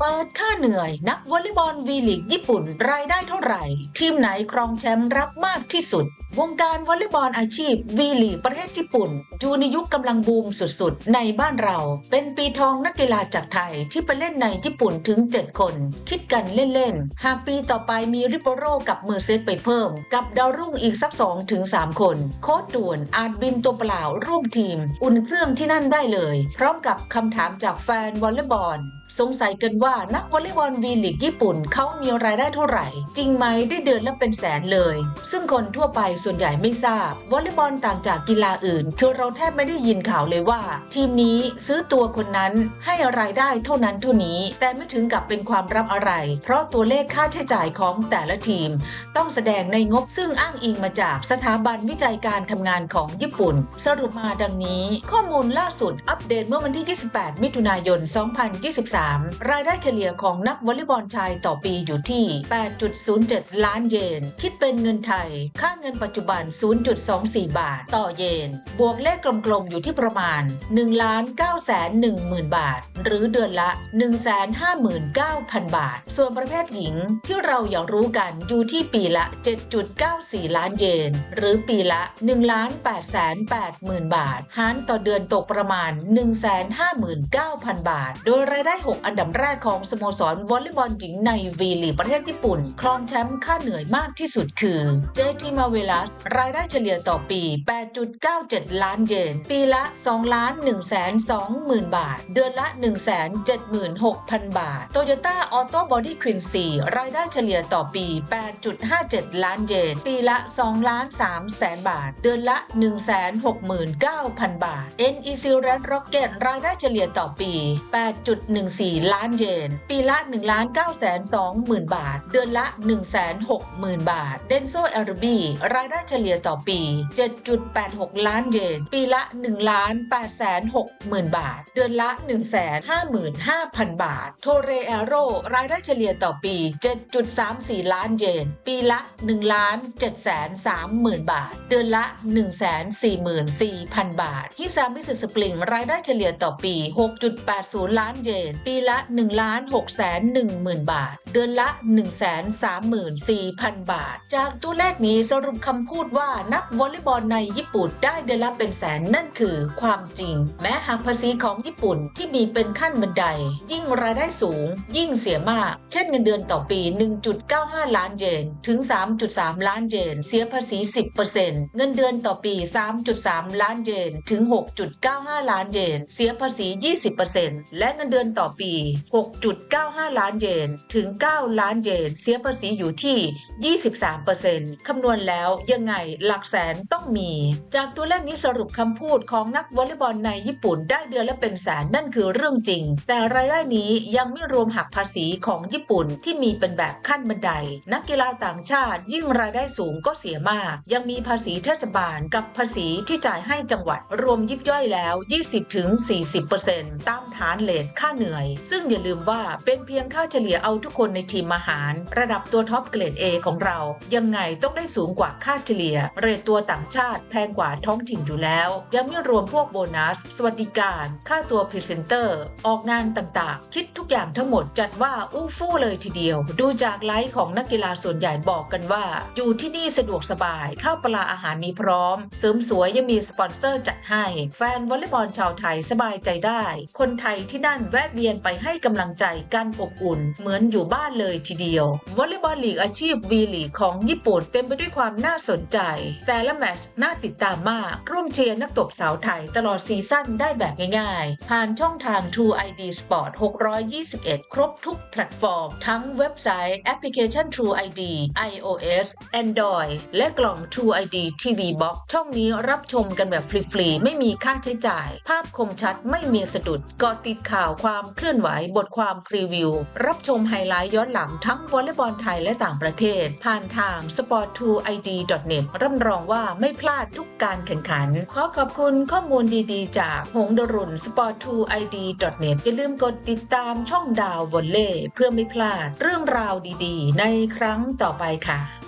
เปิดค่าเหนื่อย นักวอลเลย์บอลวีลีกญี่ปุ่น รายได้เท่าไหร่ ทีมไหนครองแชมป์รับมากที่สุด วงการวอลเลย์บอลอาชีพวีลีประเทศญี่ปุ่นอยู่ในยุคกำลังบูมสุดๆ ในบ้านเรา เป็นปีทองนักกีฬาจากไทยที่ไปเล่นในญี่ปุ่นถึง 7 คน คิดกันเล่นๆ หากปีต่อไปมีริโปโรกับเมอร์เซสไปเพิ่ม กับดาวรุ่งอีกสัก2ถึง3คน โค้ดด่วนอาจบินตัวเปล่าร่วมทีม อุ่นเครื่องที่นั่นได้เลย พร้อมกับคำถามจากแฟนวอลเลย์บอลสงสัยกันว่านักวอลเลย์บอลวีลีกญี่ปุ่นเขามีรายได้เท่าไหร่ จริงไหมได้เดือนละเป็นแสนเลย ซึ่งคนทั่วไปส่วนใหญ่ไม่ทราบ วอลเลย์บอลต่างจากกีฬาอื่น คือเราแทบไม่ได้ยินข่าวเลยว่า ทีมนี้ซื้อตัวคนนั้นให้รายได้เท่านั้นเท่านี้ แต่ไม่ถึงกับเป็นความลับอะไร เพราะตัวเลขค่าใช้จ่ายของแต่ละทีม ต้องแสดงในงบซึ่งอ้างอิงมาจากสถาบันวิจัยการทำงานของญี่ปุ่น สรุปมาดังนี้ ข้อมูลล่าสุดอัปเดตเมื่อวันที่ 28 มิถุนายน 2023 รายได้เฉลี่ยของนักวอลเลย์บอลชายต่อปีอยู่ที่ 8.07 ล้านเยน คิดเป็นเงินไทย ค่าเงินปัจจจุบัน 0.24 บาท ต่อเยน บวกเลขกลมๆ อยู่ที่ประมาณ1ล้าน9แสน1หมื่นบาท หรือเดือนละ 159,000 บาท ส่วนประเภทหญิงที่เราอยากรู้กันอยู่ที่ปีละ 7.94 ล้านเยน หรือปีละ1ล้าน8แสน8หมื่นบาท หารต่อเดือนตกประมาณ 159,000 บาท โดยรายได้ 6 อันดับแรกของสโมสรวอลเลย์บอลหญิงในวีลีประเทศญี่ปุ่น ครองแชมป์ค่าเหนื่อยมากที่สุดคือ JT m a v e l a s รายได้เฉลี่ยต่อปี 8.97 ล้านเยน ปีละ 2 ล้าน1แสน2หมื่นบาท เดือนละ 1 7 6 0 0 0 บาท Toyota Auto Body Quincy รายได้เฉลี่ยต่อปี 8.57 ล้านเยน ปีละ 2 ล้าน3แสนบาท เดือนละ 169,000 บาท NEC Red Rocket รายได้เฉลี่ยต่อปี 8.14 ล้านเยน ปีละ 1 ล้าน9 2หมื่นบาท เดือนละ 1 6 0 0 0 0 บาท Denso LB รายายได้เฉลี่ยต่อปี 7.86 ล้านเยน ปีละ 1 ล้าน8แสน6หมื่นบาท เดือนละ 1 5 5 0 0 0 บาท โทเรแอโรรายได้เฉลี่ยต่อปี 7.34 ล้านเยน ปีละ 1 ล้าน7แสน3หมื่นบาท เดือนละ 1 4 4 0 0 0 บาทฮิซามิสึสปริงรายได้เฉลี่ยต่อปี 6.80 ล้านเยน ปีละ 1 ล้าน6แสน1หมื่นบาท เดือนละ 1 3 4 0 0 0 บาท จากตัวเลขนี้สรุปคำพูดว่านักวอลเลย์บอลในญี่ปุ่นได้เดือนละเป็นแสนนั่นคือความจริง แม้หากภาษีของญี่ปุ่นที่มีเป็นขั้นบันได ยิ่งรายได้สูง ยิ่งเสียมาก เช่นเงินเดือนต่อปี 1.95 ล้านเยนถึง 3.3 ล้านเยน เสียภาษี 10%เงินเดือนต่อปี 3.3 ล้านเยนถึง 6.95 ล้านเยน เสียภาษี 20%และเงินเดือนต่อปี 6.95 ล้านเยนถึง 9 ล้านเยน เสียภาษีอยู่ที่ 23%คำนวณแล้วยังไงหลักแสนต้องมี จากตัวเลขนี้สรุปคำพูดของนักวอลเลย์บอลในญี่ปุ่นได้เดือนละเป็นแสนนั่นคือเรื่องจริง แต่รายได้นี้ยังไม่รวมหักภาษีของญี่ปุ่นที่มีเป็นแบบขั้นบันได นักกีฬาต่างชาติยิ่งรายได้สูงก็เสียมาก ยังมีภาษีเทศบาลกับภาษีที่จ่ายให้จังหวัดรวมยิบย่อยแล้ว 20-40%ตามฐานเลทค่าเหนื่อย ซึ่งอย่าลืมว่าเป็นเพียงค่าเฉลี่ยเอาทุกคนในทีมอาหาร ระดับตัวท็อปเกรด A ของเรา ยังไงต้องได้สูงกว่าค่าเฉลี่ยเรทตัวต่างชาติแพงกว่าท้องถิ่นอยู่แล้ว ยังไม่รวมพวกโบนัส สวัสดิการ ค่าตัวพรีเซนเตอร์ ออกงานต่างๆ คิดทุกอย่างทั้งหมดจัดว่าอู้ฟู่เลยทีเดียว ดูจากไลฟ์ของนักกีฬาส่วนใหญ่บอกกันว่า อยู่ที่นี่สะดวกสบาย ข้าวปลาอาหารมีพร้อม เสริมสวยยังมีสปอนเซอร์จัดให้ แฟนวอลเลย์บอลชาวไทยสบายใจได้ คนไทยที่นั่นแวะเวียนไปให้กำลังใจกันอบอุ่น เหมือนอยู่บ้านเลยทีเดียววอลเลย์บอลลีกอาชีพวีลีกของญี่ปุ่นเต็มไปด้วยความน่าสนใจ แต่ละแมชน่าติดตามมาก ร่วมเชียร์นักตบสาวไทยตลอดซีซั่นได้แบบง่ายๆ ผ่านช่องทาง True ID Sport 621 ครบทุกแพลตฟอร์ม ทั้งเว็บไซต์แอปพลิเคชัน True ID iOS Android และกล่อง True ID TV Box ช่องนี้รับชมกันแบบฟรีๆ ไม่มีค่าใช้จ่าย ภาพคมชัดไม่มีสะดุดเกาะติดข่าวความเคลื่อนไหวบทความพรีวิว รับชมไฮไลท์ย้อนหลังทั้งวอลเลย์บอลไทยและต่างประเทศ ผ่านทาง sport2id .net รับรองว่าไม่พลาดทุกการแข่งขัน ขอขอบคุณข้อมูลดีๆ จากหงดรุน sport2id.net อย่าลืมกดติดตามช่องดาววอลเล่เพื่อไม่พลาดเรื่องราวดีๆ ในครั้งต่อไปค่ะ